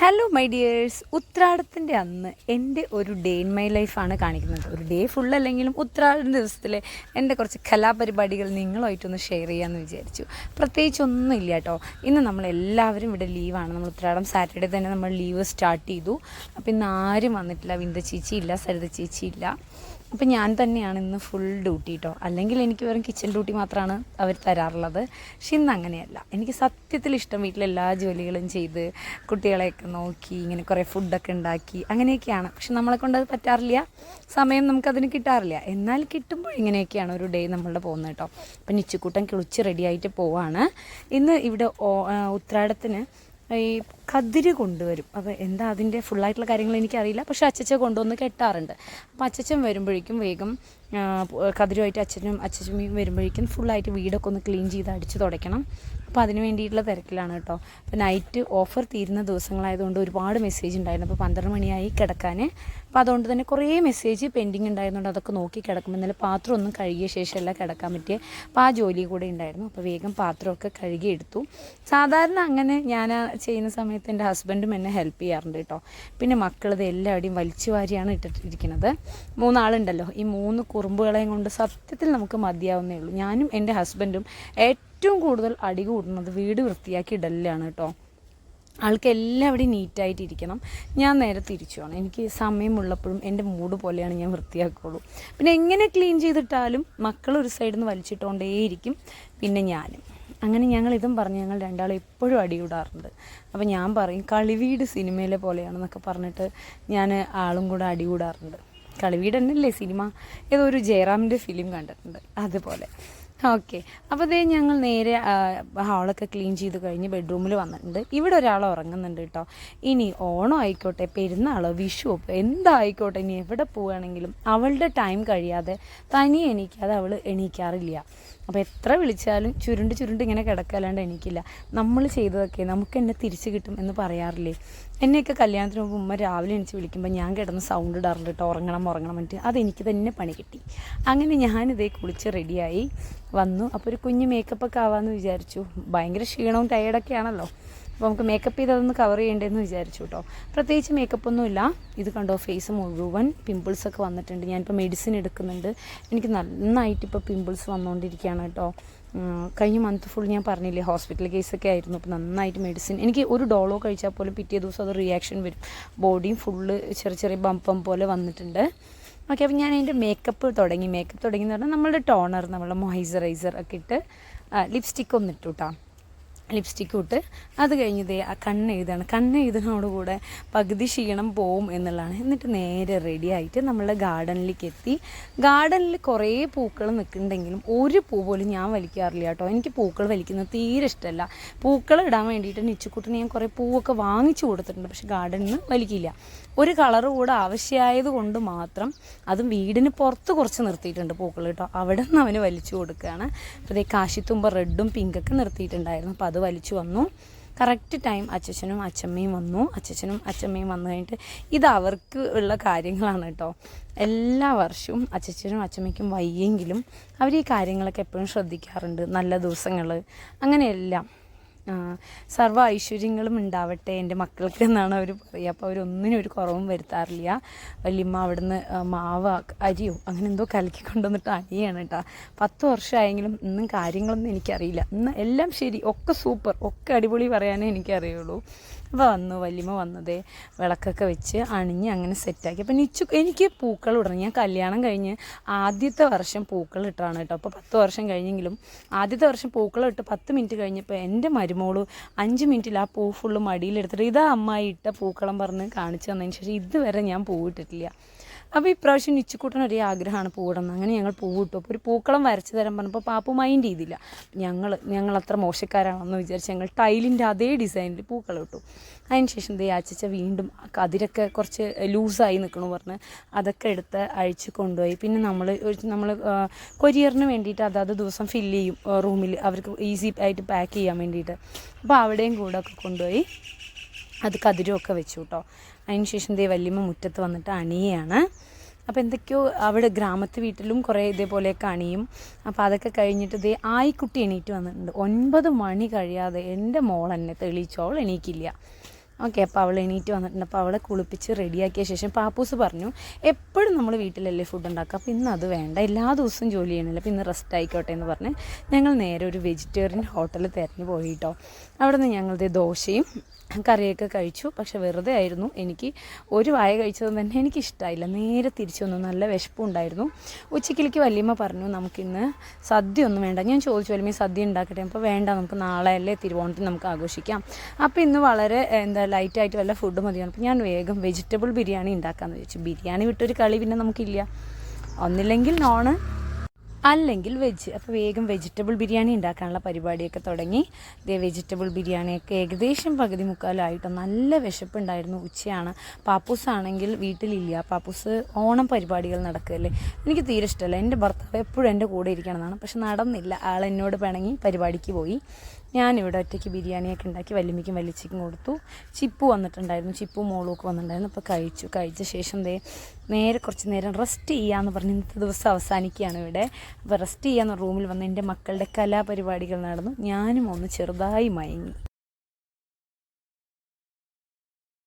Hello my dears ഉത്രാടത്തിന്റെ അന്ന് എന്റെ ഒരു ഡേ ഇൻ മൈ ലൈഫാണ് കാണിക്കുന്നത്. ഒരു ഡേ ഫുൾ അല്ലെങ്കിലും ഉത്രാടം ദിവസത്തിലെ എന്റെ കുറച്ച് കലാപരിപാടികൾ നിങ്ങളുമായിട്ടൊന്ന് ഷെയർ ചെയ്യാമെന്ന് വിചാരിച്ചു. പ്രത്യേകിച്ച് ഒന്നും ഇല്ല കേട്ടോ. ഇന്ന് നമ്മൾ എല്ലാവരും ഇവിടെ ലീവാണ് നമ്മൾ ഉത്രാടം സാറ്റർഡേ തന്നെ നമ്മൾ ലീവ് സ്റ്റാർട്ട് ചെയ്തു. അപ്പോൾ ഇന്ന് ആരും വന്നിട്ടില്ല. വിന്ദ ചേച്ചി ഇല്ല സരിത ചേച്ചി ഇല്ല. അപ്പം ഞാൻ തന്നെയാണ് ഇന്ന് ഫുൾ ഡ്യൂട്ടി കേട്ടോ അല്ലെങ്കിൽ എനിക്ക് വെറും കിച്ചൺ ഡ്യൂട്ടി മാത്രമാണ് അവർ തരാറുള്ളത്. പക്ഷെ ഇന്ന് അങ്ങനെയല്ല. എനിക്ക് സത്യത്തിൽ ഇഷ്ടം വീട്ടിലെല്ലാ ജോലികളും ചെയ്ത് കുട്ടികളെയൊക്കെ നോക്കി ഇങ്ങനെ കുറേ ഫുഡൊക്കെ ഉണ്ടാക്കി അങ്ങനെയൊക്കെയാണ്. പക്ഷെ നമ്മളെ കൊണ്ട് അത് പറ്റാറില്ല. സമയം നമുക്കതിന് കിട്ടാറില്ല. എന്നാൽ കിട്ടുമ്പോൾ ഇങ്ങനെയൊക്കെയാണ് ഒരു ഡേ നമ്മളുടെ പോകുന്നത് കേട്ടോ അപ്പം നിച്ചുക്കൂട്ടം കിളിച്ച് റെഡി ആയിട്ട് പോവാണ്. ഇന്ന് ഇവിടെ ഉത്രാടത്തിന് ഈ കതിര് കൊണ്ടുവരും. അപ്പോൾ എന്താ അതിന്റെ ഫുള്ളായിട്ടുള്ള കാര്യങ്ങൾ എനിക്കറിയില്ല. പക്ഷെ അച്ചച്ച കൊണ്ടുവന്ന് കെട്ടാറുണ്ട്. അപ്പോൾ അച്ചച്ചൻ വരുമ്പോഴേക്കും വേഗം കതിരുമായിട്ട് അച്ഛനും അച്ചച്ചമ്മയും വരുമ്പോഴേക്കും ഫുള്ളായിട്ട് വീടൊക്കെ ഒന്ന് ക്ലീൻ ചെയ്ത് അടിച്ച് തുടയ്ക്കണം. അപ്പോൾ അതിന് വേണ്ടിയിട്ടുള്ള തിരക്കിലാണ് കേട്ടോ. അപ്പോൾ നൈറ്റ് ഓഫർ തീരുന്ന ദിവസങ്ങളായതുകൊണ്ട് ഒരുപാട് മെസ്സേജ് ഉണ്ടായിരുന്നു. അപ്പോൾ പന്ത്രണ്ട് മണിയായി കിടക്കാൻ അപ്പോൾ അതുകൊണ്ട് തന്നെ കുറേ മെസ്സേജ് പെൻഡിങ് ഉണ്ടായിരുന്നുണ്ട്. അതൊക്കെ നോക്കി കിടക്കും ഇന്നലെ പാത്രം ഒന്നും കഴുകിയ ശേഷമല്ല കിടക്കാൻ പറ്റിയ. അപ്പോൾ ആ ജോലി കൂടെ ഉണ്ടായിരുന്നു. അപ്പോൾ വേഗം പാത്രമൊക്കെ കഴുകി എടുത്തു. സാധാരണ അങ്ങനെ ഞാൻ ചെയ്യുന്ന സമയത്ത് എന്റെ ഹസ്ബൻഡും എന്നെ ഹെൽപ്പ് ചെയ്യാറുണ്ട് കേട്ടോ. പിന്നെ മക്കളത് എല്ലാവരുടെയും വലിച്ചു വാരിയാണ് ഇട്ടിട്ടിരിക്കുന്നത്. മൂന്നാളുണ്ടല്ലോ. ഈ മൂന്ന് കുറുമ്പുകളെയും കൊണ്ട് സത്യത്തിൽ നമുക്ക് മതിയാവുന്നേ ഉള്ളൂ. ഞാനും എന്റെ ഹസ്ബൻഡും ഏറ്റവും കൂടുതൽ അടി കൂടുന്നത് വീട് വൃത്തിയാക്കി ഇടലിലാണ് കേട്ടോ. ആൾക്ക് എല്ലാവിടെയും നീറ്റായിട്ടിരിക്കണം. ഞാൻ നേരെ തിരിച്ചുമാണ് എനിക്ക് സമയമുള്ളപ്പോഴും എന്റെ മൂഡ് പോലെയാണ് ഞാൻ വൃത്തിയാക്കുള്ളൂ. പിന്നെ എങ്ങനെ ക്ലീൻ ചെയ്തിട്ടാലും മക്കൾ ഒരു സൈഡിൽ നിന്ന് വലിച്ചിട്ടുകൊണ്ടേയിരിക്കും പിന്നെ ഞാനും. അങ്ങനെ ഞങ്ങൾ ഇതും പറഞ്ഞ് ഞങ്ങൾ രണ്ടാളും എപ്പോഴും അടികൂടാറുണ്ട് അപ്പോൾ ഞാൻ പറയും കളിവീട് സിനിമയിലെ പോലെയാണെന്നൊക്കെ പറഞ്ഞിട്ട് ഞാൻ ആളും കൂടെ അടികൂടാറുണ്ട് കളിവീട് തന്നെയല്ലേ സിനിമ? ഏതോ ഒരു ജയറാമിന്റെ ഫിലിം കണ്ടിട്ടുണ്ട്. അതുപോലെ. ഓക്കെ. അപ്പോൾ ദേ ഞങ്ങൾ നേരെ ഹാളൊക്കെ ക്ലീൻ ചെയ്ത് കഴിഞ്ഞ് ബെഡ്റൂമിൽ വന്നിട്ടുണ്ട്. ഇവിടെ ഒരാൾ ഉറങ്ങുന്നുണ്ട് കേട്ടോ. ഇനി ഓണം ആയിക്കോട്ടെ പെരുന്നാളോ വിഷുവോ എന്തായിക്കോട്ടെ ഇനി എവിടെ പോവുകയാണെങ്കിലും അവളുടെ ടൈം കഴിയാതെ തനിയെ എണീക്കാതെ അവൾ എണീക്കാറില്ല. അപ്പോൾ എത്ര വിളിച്ചാലും ചുരുണ്ട് ചുരുണ്ട് ഇങ്ങനെ കിടക്കല്ലാണ്ട് എനിക്കില്ല. നമ്മൾ ചെയ്തതൊക്കെ നമുക്ക് എന്നെ തിരിച്ചു കിട്ടും എന്ന് പറയാറില്ലേ? എന്നെയൊക്കെ കല്യാണത്തിന് മുമ്പ് ഉമ്മ രാവിലെ എണിച്ച് വിളിക്കുമ്പോൾ ഞാൻ കിടന്ന് സൗണ്ട് ഇടാറുണ്ട് കേട്ടോ ഉറങ്ങണം ഉറങ്ങണം എന്നിട്ട്. അതെനിക്ക് തന്നെ പണി കിട്ടി. അങ്ങനെ ഞാനിതേ കുളിച്ച് റെഡിയായി വന്നു. അപ്പോൾ ഒരു കുഞ്ഞ് മേക്കപ്പൊക്കെ ആവാമെന്ന് വിചാരിച്ചു. ഭയങ്കര ക്ഷീണവും ടയേർഡൊക്കെ ആണല്ലോ. അപ്പോൾ നമുക്ക് മേക്കപ്പ് ചെയ്ത് അതൊന്ന് കവർ ചെയ്യേണ്ടതെന്ന് വിചാരിച്ചു കേട്ടോ പ്രത്യേകിച്ച് മേക്കപ്പ് ഒന്നുമില്ല ഇത് കണ്ടോ ഫേസ് മുഴുവൻ പിമ്പിൾസ് ഒക്കെ വന്നിട്ടുണ്ട്. ഞാനിപ്പോൾ മെഡിസിൻ എടുക്കുന്നുണ്ട്. എനിക്ക് നന്നായിട്ട് ഇപ്പോൾ പിമ്പിൾസ് വന്നുകൊണ്ടിരിക്കുകയാണ് കേട്ടോ കഴിഞ്ഞ മന്ത് ഫുൾ ഞാൻ പറഞ്ഞില്ലേ ഹോസ്പിറ്റൽ കേസൊക്കെ ആയിരുന്നു. അപ്പോൾ നന്നായിട്ട് മെഡിസിൻ എനിക്ക് ഒരു ഡോളോ കഴിച്ചാൽ പോലും പിറ്റേ ദിവസം അത് റിയാക്ഷൻ വരും. ബോഡിയും ഫുള്ള് ചെറിയ ചെറിയ ബമ്പം പോലെ വന്നിട്ടുണ്ട്. ഓക്കെ അപ്പോൾ ഞാൻ അതിന്റെ മേക്കപ്പ് തുടങ്ങി. മേക്കപ്പ് തുടങ്ങി എന്ന് പറഞ്ഞാൽ നമ്മളുടെ ടോണർ നമ്മളുടെ മോയ്സ്ചറൈസർ ഒക്കെ ഇട്ട് ലിപ്സ്റ്റിക്ക് ഒന്നിട്ടു കേട്ടോ ലിപ്സ്റ്റിക്ക് ഇട്ട് അത് കഴിഞ്ഞ് ദേ ആ കണ്ണ് എഴുതാണ്. കണ്ണ് എഴുതുന്നതോടുകൂടെ പകുതി ക്ഷീണം പോവും എന്നുള്ളതാണ്. എന്നിട്ട് നേരെ റെഡി ആയിട്ട് നമ്മളുടെ ഗാർഡനിലേക്ക് എത്തി. ഗാർഡനിൽ കുറേ പൂക്കൾ നിൽക്കുന്നുണ്ടെങ്കിലും ഒരു പൂ പോലും ഞാൻ വലിക്കാറില്ല കേട്ടോ. എനിക്ക് പൂക്കൾ വലിക്കുന്നത് തീരെ ഇഷ്ടമല്ല. പൂക്കൾ ഇടാൻ വേണ്ടിയിട്ട് നിച്ചുക്കുട്ടിന് ഞാൻ കുറേ പൂവൊക്കെ വാങ്ങിച്ചു കൊടുത്തിട്ടുണ്ട്. പക്ഷേ ഗാർഡനിൽ നിന്ന് വലിക്കില്ല. ഒരു കളർ കൂടെ ആവശ്യമായത് കൊണ്ട് മാത്രം അതും വീടിന് പുറത്ത് കുറച്ച് നിർത്തിയിട്ടുണ്ട് പൂക്കൾ കേട്ടോ. അവിടെ നിന്ന് അവന് വലിച്ചു കൊടുക്കുകയാണ്. അപ്പോൾ ഇതേ കാശിത്തുമ്പ റെഡും പിങ്കൊക്കെ നിർത്തിയിട്ടുണ്ടായിരുന്നു. അപ്പോൾ അത് വലിച്ചു വന്നു. കറക്റ്റ് ടൈം അച്ഛനും അച്ഛമ്മയും വന്നു. അച്ഛനും അച്ഛമ്മയും വന്നു കഴിഞ്ഞിട്ട് ഇത് അവർക്ക് ഉള്ള കാര്യങ്ങളാണ് കേട്ടോ. എല്ലാ വർഷവും അച്ഛനും അച്ഛമ്മയ്ക്കും വയ്യെങ്കിലും അവർ ഈ കാര്യങ്ങളൊക്കെ എപ്പോഴും ശ്രദ്ധിക്കാറുണ്ട്. നല്ല ദിവസങ്ങൾ അങ്ങനെയെല്ലാം. സർവ ഐശ്വര്യങ്ങളും ഉണ്ടാവട്ടെ എന്റെ മക്കൾക്ക് എന്നാണ് അവർ പറയുക. അപ്പോൾ അവരൊന്നിനും ഒരു കുറവും വരുത്താറില്ല. വല്യമ്മ അവിടുന്ന് മാവ അരിയോ അങ്ങനെ എന്തോ കലക്കി കൊണ്ടുവന്നിട്ട് അരിയാണ് കേട്ടോ പത്ത് വർഷമായെങ്കിലും ഇന്നും കാര്യങ്ങളൊന്നും എനിക്കറിയില്ല. ഇന്ന് എല്ലാം ശരി ഒക്കെ സൂപ്പർ ഒക്കെ അടിപൊളി പറയാനേ എനിക്കറിയുള്ളൂ. വന്നു വല്യമ്മ വന്നതേ. വിളക്കൊക്കെ വെച്ച് അണിഞ്ഞ് അങ്ങനെ സെറ്റാക്കി. അപ്പം നിച്ചു എനിക്ക് പൂക്കൾ ഇടണം. ഞാൻ കല്യാണം കഴിഞ്ഞ് ആദ്യത്തെ വർഷം പൂക്കൾ ഇട്ടാണ് കേട്ടോ. അപ്പോൾ പത്ത് വർഷം കഴിഞ്ഞെങ്കിലും ആദ്യത്തെ വർഷം പൂക്കൾ ഇട്ട് പത്ത് മിനിറ്റ് കഴിഞ്ഞപ്പോൾ എന്റെ മരുമോൾ അഞ്ച് മിനിറ്റിൽ ആ പൂ ഫുള്ള് മടിയിലെടുത്തിട്ട് ഇതാ അമ്മായി ഇട്ട പൂക്കളം പറഞ്ഞ് കാണിച്ചു തന്നതിന് ശേഷം ഇതുവരെ ഞാൻ പൂവിട്ടിട്ടില്ല അപ്പോൾ ഇപ്രാവശ്യം നിച്ചുക്കൂട്ടൻ ഒരേ ആഗ്രഹമാണ് പൂവിടുന്നത്. അങ്ങനെ ഞങ്ങൾ പൂവിട്ടു. അപ്പോൾ ഒരു പൂക്കളം വരച്ച് തരാൻ പറഞ്ഞപ്പോൾ പാപ്പു മൈൻഡ് ചെയ്തില്ല. ഞങ്ങൾ ഞങ്ങൾ അത്ര മോശക്കാരാണെന്ന് വിചാരിച്ച് ഞങ്ങൾ ടൈലിന്റെ അതേ ഡിസൈനിൽ പൂക്കളം ഇട്ടു. അതിന് ശേഷം ദേ അച്ചച്ച വീണ്ടും അതിരൊക്കെ കുറച്ച് ലൂസായി നിൽക്കണു പറഞ്ഞ് അതൊക്കെ എടുത്ത് അഴിച്ച് കൊണ്ടുപോയി. പിന്നെ നമ്മൾ നമ്മൾ കൊരിയറിന് വേണ്ടിയിട്ട് അതാത് ദിവസം ഫില്ല് ചെയ്യും റൂമിൽ അവർക്ക് ഈസി ആയിട്ട് പാക്ക് ചെയ്യാൻ വേണ്ടിയിട്ട്. അപ്പോൾ അവിടെയും കൂടെ ഒക്കെ കൊണ്ടുപോയി. അത് കതിരുമൊക്കെ വെച്ചു കേട്ടോ അതിന് ശേഷം ദേ വല്യമ്മ മുറ്റത്ത് വന്നിട്ട് അണിയാണ്. അപ്പോൾ എന്തൊക്കെയോ അവിടെ ഗ്രാമത്തെ വീട്ടിലും കുറേ ഇതേപോലെയൊക്കെ അണിയും. അപ്പോൾ അതൊക്കെ കഴിഞ്ഞിട്ട് ദേ ആയിക്കുട്ടി എണീറ്റ് വന്നിട്ടുണ്ട്. ഒൻപത് മണി കഴിയാതെ എന്റെ മോൾ എന്നെ തെളിയിച്ചോൾ എണീക്കില്ല. ഓക്കെ അപ്പോൾ അവൾ എണീറ്റ് വന്നിട്ടുണ്ട്. അപ്പോൾ അവളെ കുളിപ്പിച്ച് റെഡിയാക്കിയ ശേഷം പാപ്പൂസ് പറഞ്ഞു എപ്പോഴും നമ്മൾ വീട്ടിലല്ലേ ഫുഡ് ഉണ്ടാക്കുക? അപ്പോൾ ഇന്ന് അത് വേണ്ട. എല്ലാ ദിവസവും ജോലി ചെയ്യണമല്ലോ അപ്പോൾ ഇന്ന് റെസ്റ്റ് ആയിക്കോട്ടെ എന്ന് പറഞ്ഞ് ഞങ്ങൾ നേരെ ഒരു വെജിറ്റേറിയൻ ഹോട്ടൽ തിരഞ്ഞു പോയി കേട്ടോ അവിടെ നിന്ന് ഞങ്ങളുടെ ദോശയും കറിയൊക്കെ കഴിച്ചു. പക്ഷെ വെറുതെ ആയിരുന്നു. എനിക്ക് ഒരു വായ കഴിച്ചത് തന്നെ എനിക്ക് ഇഷ്ടമായില്ല നേരെ തിരിച്ചു വന്നു. നല്ല വിശപ്പുണ്ടായിരുന്നു ഉച്ചക്കിലേക്ക് വല്യമ്മ പറഞ്ഞു നമുക്കിന്ന് സദ്യ ഒന്നും വേണ്ട. ഞാൻ ചോദിച്ചു വല്യമ്മ സദ്യ ഉണ്ടാക്കട്ടെ? അപ്പോൾ വേണ്ട നമുക്ക് നാളെ അല്ലേ തിരുവോണത്തിന് നമുക്ക് ആഘോഷിക്കാം. അപ്പോൾ ഇന്ന് വളരെ എന്താ ലൈറ്റായിട്ട് വല്ല ഫുഡ് മതിയാണ് അപ്പോൾ ഞാൻ വേഗം വെജിറ്റബിൾ ബിരിയാണി ഉണ്ടാക്കാമെന്ന് വിചാരിച്ചു. ബിരിയാണി വിട്ടൊരു കളി പിന്നെ നമുക്കില്ല. ഒന്നില്ലെങ്കിൽ നോണ് അല്ലെങ്കിൽ വെജ് അപ്പോൾ വേഗം വെജിറ്റബിൾ ബിരിയാണി ഉണ്ടാക്കാനുള്ള പരിപാടിയൊക്കെ തുടങ്ങി. ഇതേ വെജിറ്റബിൾ ബിരിയാണിയൊക്കെ ഏകദേശം പകുതി മുക്കാലായിട്ടോ നല്ല വിശപ്പുണ്ടായിരുന്നു ഉച്ചയാണ്. പാപ്പൂസ് ആണെങ്കിൽ വീട്ടിലില്ല. പാപ്പൂസ് ഓണം പരിപാടികൾ നടക്കുകയല്ലേ എനിക്ക് തീരെ ഇഷ്ടമല്ല. എന്റെ ഭർത്താവ് എപ്പോഴും എന്റെ കൂടെ ഇരിക്കണം എന്നാണ് പക്ഷെ നടന്നില്ല. ആൾ എന്നോട് പിണങ്ങി പരിപാടിക്ക് പോയി. ഞാനിവിടെ ഒറ്റയ്ക്ക് ബിരിയാണിയൊക്കെ ഉണ്ടാക്കി വല്യമ്മയ്ക്കും വലിച്ചയ്ക്കും കൊടുത്തു. ചിപ്പ് വന്നിട്ടുണ്ടായിരുന്നു. ചിപ്പു മോളും ഒക്കെ വന്നിട്ടുണ്ടായിരുന്നു. അപ്പോൾ കഴിച്ചു. കഴിച്ച ശേഷം ദേ നേരെ കുറച്ച് നേരം റെസ്റ്റ് ചെയ്യാമെന്ന് പറഞ്ഞ് ഇന്നത്തെ ദിവസം അവസാനിക്കുകയാണ് ഇവിടെ. അപ്പോൾ റെസ്റ്റ് ചെയ്യാമെന്ന് റൂമിൽ വന്ന് എന്റെ മക്കളുടെ കലാപരിപാടികൾ നടന്നു. ഞാനും ഒന്ന് ചെറുതായി മയങ്ങി.